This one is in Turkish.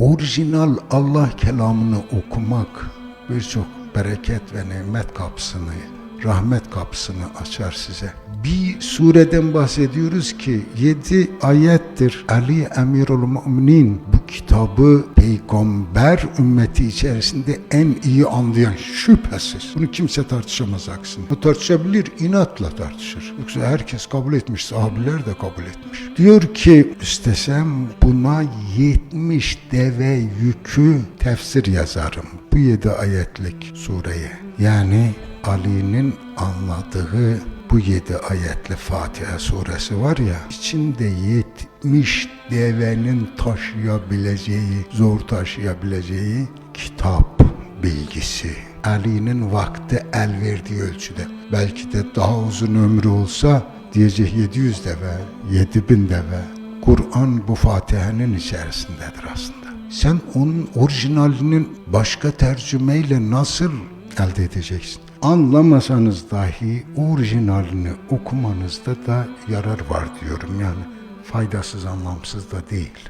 orijinal Allah kelamını okumak birçok bereket ve nimet kapısını, rahmet kapısını açar size. Bir sureden bahsediyoruz ki 7 ayettir. Ali Emirul Müminin bu kitabı peygamber ümmeti içerisinde en iyi anlayan şüphesiz. Bunu kimse tartışamaz aksine. Bu tartışabilir, inatla tartışır. Yoksa herkes kabul etmiş, sahabiler de kabul etmiş. Diyor ki istesem buna 70 deve yükü tefsir yazarım. Bu 7 ayetlik sureye. Yani Ali'nin anladığı bu yedi ayetli Fatiha suresi var ya içinde yetmiş devenin taşıyabileceği, zor taşıyabileceği kitap bilgisi. Ali'nin vakti el verdiği ölçüde. Belki de daha uzun ömrü olsa diyecek 700 deve, 7000 deve. Kur'an bu Fatiha'nın içerisindedir aslında. Sen onun orijinalinin başka tercümeyle nasıl elde edeceksin? Anlamasanız dahi orijinalini okumanızda da yarar var diyorum yani faydasız anlamsız da değil.